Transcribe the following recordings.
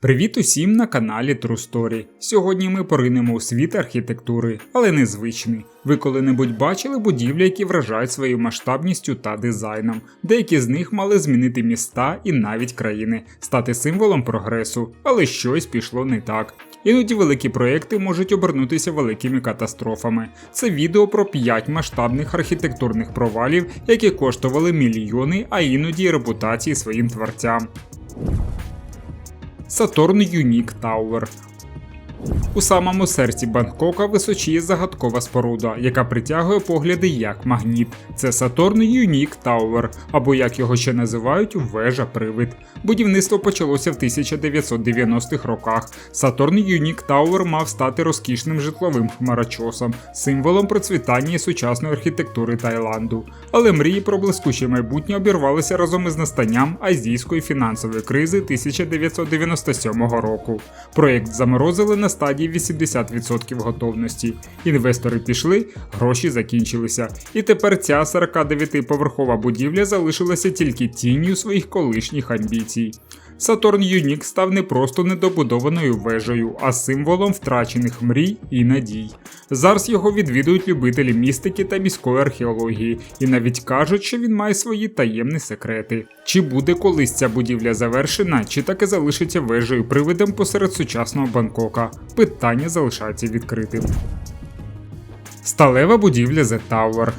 Привіт усім на каналі True Story. Сьогодні ми поринемо у світ архітектури, але незвичний. Ви коли-небудь бачили будівлі, які вражають своєю масштабністю та дизайном. Деякі з них мали змінити міста і навіть країни, стати символом прогресу, але щось пішло не так. Іноді великі проекти можуть обернутися великими катастрофами. Це відео про 5 масштабних архітектурних провалів, які коштували мільйони, а іноді репутації своїм творцям. Saturn Unique Tower. У самому серці Бангкока височіє загадкова споруда, яка притягує погляди як магніт. Це Saturn Unique Tower, або як його ще називають вежа привид. Будівництво почалося в 1990-х роках. Saturn Unique Tower мав стати розкішним житловим хмарочосом, символом процвітання і сучасної архітектури Таїланду. Але мрії про блискуче майбутнє обірвалися разом із настанням азійської фінансової кризи 1997 року. Проєкт заморозили на стадії 80% готовності. Інвестори пішли, гроші закінчилися. І тепер ця 49-поверхова будівля залишилася тільки тінню своїх колишніх амбіцій. Saturn Unique став не просто недобудованою вежею, а символом втрачених мрій і надій. Зараз його відвідують любителі містики та міської археології, і навіть кажуть, що він має свої таємні секрети. Чи буде колись ця будівля завершена, чи так і залишиться вежею привидом посеред сучасного Бангкока? Питання залишається відкритим. Сталева будівля The Tower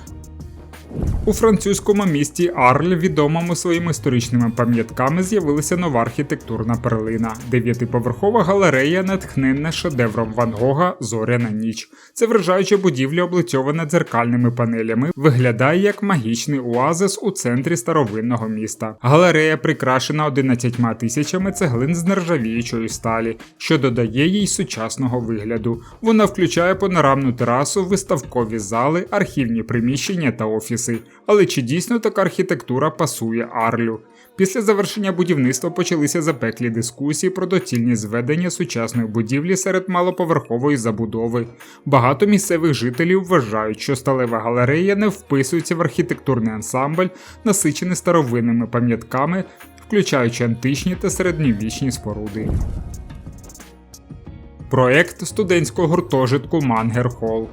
у французькому місті Арль, відомому своїми історичними пам'ятками, з'явилася нова архітектурна перлина, дев'ятиповерхова галерея, натхненна шедевром Ван Гога Зоряна ніч. Це вражаюча будівля, облицьована дзеркальними панелями, виглядає як магічний оазис у центрі старовинного міста. Галерея прикрашена 11 тисячами цеглин з нержавіючої сталі, що додає їй сучасного вигляду. Вона включає панорамну терасу, виставкові зали, архівні приміщення та офіси. Але чи дійсно така архітектура пасує Арлю? Після завершення будівництва почалися запеклі дискусії про доцільність зведення сучасної будівлі серед малоповерхової забудови. Багато місцевих жителів вважають, що сталева галерея не вписується в архітектурний ансамбль, насичений старовинними пам'ятками, включаючи античні та середньовічні споруди. Проект студентського гуртожитку Мангер Холл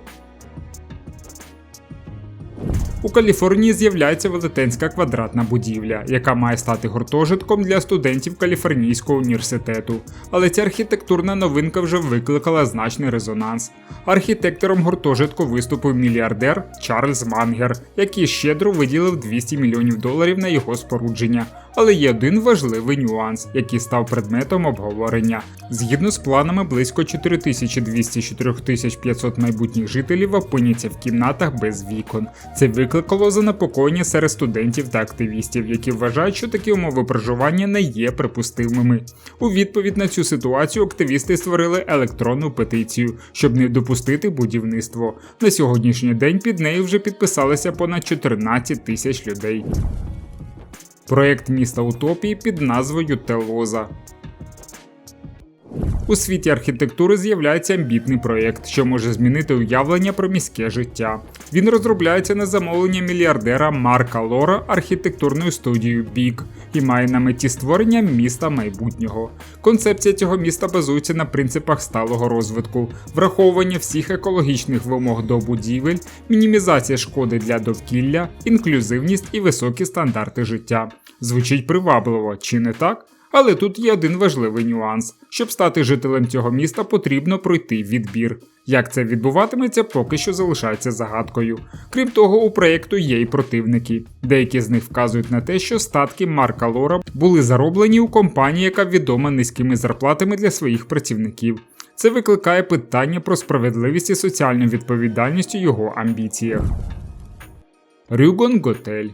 Каліфорнії з'являється велетенська квадратна будівля, яка має стати гуртожитком для студентів Каліфорнійського університету. Але ця архітектурна новинка вже викликала значний резонанс. Архітектором гуртожитку виступив мільярдер Чарльз Мангер, який щедро виділив 200 мільйонів доларів на його спорудження. Але є один важливий нюанс, який став предметом обговорення. Згідно з планами, близько 4200-4500 майбутніх жителів опиняться в кімнатах без вікон. Це викликало занепокоєння серед студентів та активістів, які вважають, що такі умови проживання не є припустимими. У відповідь на цю ситуацію активісти створили електронну петицію, щоб не допустити будівництво. На сьогоднішній день під нею вже підписалися понад 14 тисяч людей. Проєкт міста Утопії під назвою Телоза. У світі архітектури з'являється амбітний проєкт, що може змінити уявлення про міське життя. Він розробляється на замовлення мільярдера Марка Лора архітектурною студією Бік і має на меті створення міста майбутнього. Концепція цього міста базується на принципах сталого розвитку, враховування всіх екологічних вимог до будівель, мінімізація шкоди для довкілля, інклюзивність і високі стандарти життя. Звучить привабливо, чи не так? Але тут є один важливий нюанс: щоб стати жителем цього міста, потрібно пройти відбір. Як це відбуватиметься, поки що залишається загадкою. Крім того, у проєкту є й противники. Деякі з них вказують на те, що статки Марка Лора були зароблені у компанії, яка відома низькими зарплатами для своїх працівників. Це викликає питання про справедливість і соціальну відповідальність у його амбіціях. Рюгон Готель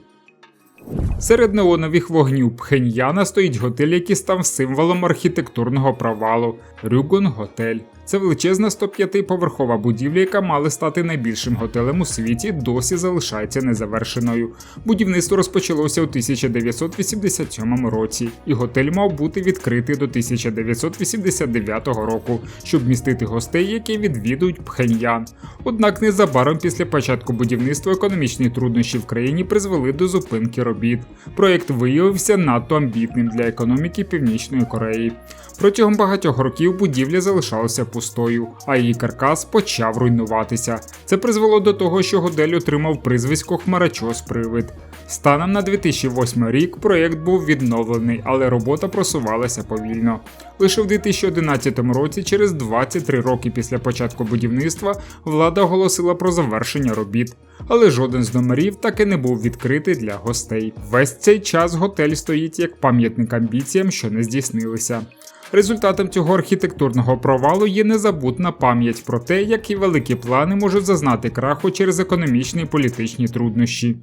Серед неонових вогнів Пхеньяна стоїть готель, який став символом архітектурного провалу Рюгон Готель. Це величезна 105-поверхова будівля, яка мала стати найбільшим готелем у світі, досі залишається незавершеною. Будівництво розпочалося у 1987 році, і готель мав бути відкритий до 1989 року, щоб містити гостей, які відвідують Пхеньян. Однак незабаром після початку будівництва економічні труднощі в країні призвели до зупинки робіт. Проєкт виявився надто амбітним для економіки Північної Кореї. Протягом багатьох років будівля залишалася пустою, а її каркас почав руйнуватися. Це призвело до того, що готель отримав прізвисько Хмарачос Привид. Станом на 2008 рік проєкт був відновлений, але робота просувалася повільно. Лише в 2011 році, через 23 роки після початку будівництва, влада оголосила про завершення робіт. Але жоден з номерів так і не був відкритий для гостей. Весь цей час готель стоїть як пам'ятник амбіціям, що не здійснилися. Результатом цього архітектурного провалу є незабутна пам'ять про те, які великі плани можуть зазнати краху через економічні і політичні труднощі.